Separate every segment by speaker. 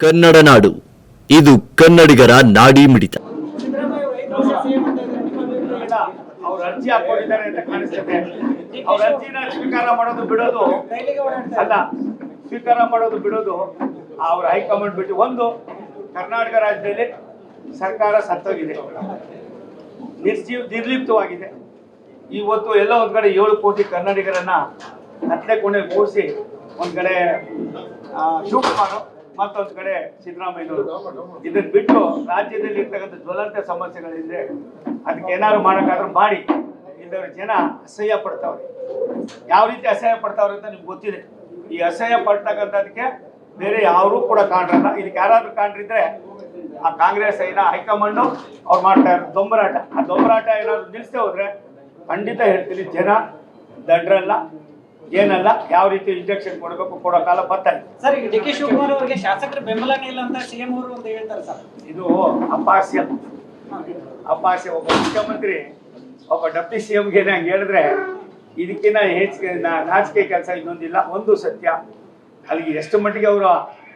Speaker 1: ಕನ್ನಡ ನಾಡು. ಇದು ಕನ್ನಡಿಗರ ನಾಡಿ ಮಿಡಿತ.
Speaker 2: ಅವ್ರ ಅರ್ಜಿ ಹಾಕೊಂಡಿದ್ದಾರೆ ಅಂತ ಕಾಣಿಸ್ತದೆ ಅವ್ರ ಅರ್ಜಿನ ಸ್ವೀಕಾರ ಮಾಡೋದು ಬಿಡೋದು. ಅಲ್ಲ, ಸ್ವೀಕಾರ ಮಾಡೋದು ಬಿಡೋದು ಅವ್ರ ಹೈಕಮಾಂಡ್ ಬಿಟ್ಟು ಒಂದು, ಕರ್ನಾಟಕ ರಾಜ್ಯದಲ್ಲಿ ಸರ್ಕಾರ ಸತ್ತೋಗಿದೆ. ನಿರ್ಜೀವ್ ನಿರ್ಲಿಪ್ತವಾಗಿದೆ. ಇವತ್ತು ಎಲ್ಲ ಒಂದ್ ಕಡೆ ಏಳು ಕೋಟಿ ಕನ್ನಡಿಗರನ್ನ ಹತ್ತನೇ ಕೋಣೆ ಕೂರಿಸಿ ಒಂದ್ ಕಡೆ ಶೂಟ್ ಶಿವಕುಮಾರ್ ಮತ್ತೊಂದ್ ಕಡೆ ಸಿದ್ದರಾಮಯ್ಯನವರು ಇದನ್ನ ಬಿಟ್ಟು ರಾಜ್ಯದಲ್ಲಿ ಇರ್ತಕ್ಕಂಥ ಜ್ವಲಂತ ಸಮಸ್ಯೆಗಳಿದ್ರೆ ಅದಕ್ಕೆ ಏನಾದ್ರು ಮಾಡೋಕ್ಕಾದ್ರೂ ಮಾಡಿ. ಇಲ್ಲವ್ರ ಜನ ಅಸಹ್ಯ ಪಡ್ತಾವ್ರೆ. ಯಾವ ರೀತಿ ಅಸಹ್ಯ ಪಡ್ತಾವ್ರೆ ಅಂತ ನಿಮ್ಗೆ ಗೊತ್ತಿದೆ. ಈ ಅಸಹ್ಯ ಪಡ್ತಕ್ಕಂಥದಕ್ಕೆ ಬೇರೆ ಯಾರೂ ಕೂಡ ಕಾಣ್ರಲ್ಲ. ಇದಕ್ಕೆ ಯಾರಾದ್ರೂ ಕಾಣ್ರಿದ್ರೆ ಆ ಕಾಂಗ್ರೆಸ್ ಏನ ಹೈಕಮಾಂಡ್ ಅವ್ರು ಮಾಡ್ತಾ ಇರೋ ದೊಂಬರಾಟ. ಆ ದೊಂಬರಾಟ ಏನಾದ್ರು ನಿಲ್ಸದೆ ಹೋದ್ರೆ ಖಂಡಿತ ಹೇಳ್ತೀನಿ ಜನ ದಡ್ರಲ್ಲ. ಏನಲ್ಲ ಯಾವ ರೀತಿ ಇಂಜೆಕ್ಷನ್ ಕೊಡಬೇಕು ಕೊಡೋ ಕಾಲ ಬರ್ತಾರೆ
Speaker 3: ಸರ್ ಡಿ ಕೆ ಶಿವಕುಮಾರ್ ಅವರಿಗೆ ಶಾಸಕರ ಬೆಂಬಲನೇ ಇಲ್ಲ ಅಂತ ಸಿಎಂ ಅವರು ಅಂತ ಹೇಳ್ತಾರೆ ಸರ್.
Speaker 2: ಇದು ಅಪಾಸ್ಯ. ಅಪಾಸ್ಯ. ಒಬ್ಬ ಮುಖ್ಯಮಂತ್ರಿ ಒಬ್ಬ ಡೆಪ್ಟಿ ಸಿ ಎಂಗೆ ಹಂಗೆ ಹೇಳಿದ್ರೆ ಇದಕ್ಕಿಂತ ಹೆಚ್ಚಿಗೆ ನಾ- ನಾಚಿಕೆ ಕೆಲಸ ಇನ್ನೊಂದಿಲ್ಲ ಒಂದು ಸತ್ಯ. ಅಲ್ಲಿಗೆ ಎಷ್ಟು ಮಟ್ಟಿಗೆ ಅವರ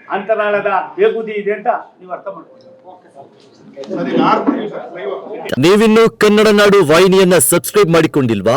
Speaker 2: ಅಂತರಾಳದ ಬೇಗುದಿ ಇದೆ ಅಂತ ನೀವು ಅರ್ಥ ಮಾಡ್ಕೊಳ್ಳಿ.
Speaker 1: ನೀವಿನ್ನು ಕನ್ನಡ ನಾಡು ವಾಹಿನಿಯನ್ನ ಸಬ್ಸ್ಕ್ರೈಬ್ ಮಾಡಿಕೊಂಡಿಲ್ವಾ?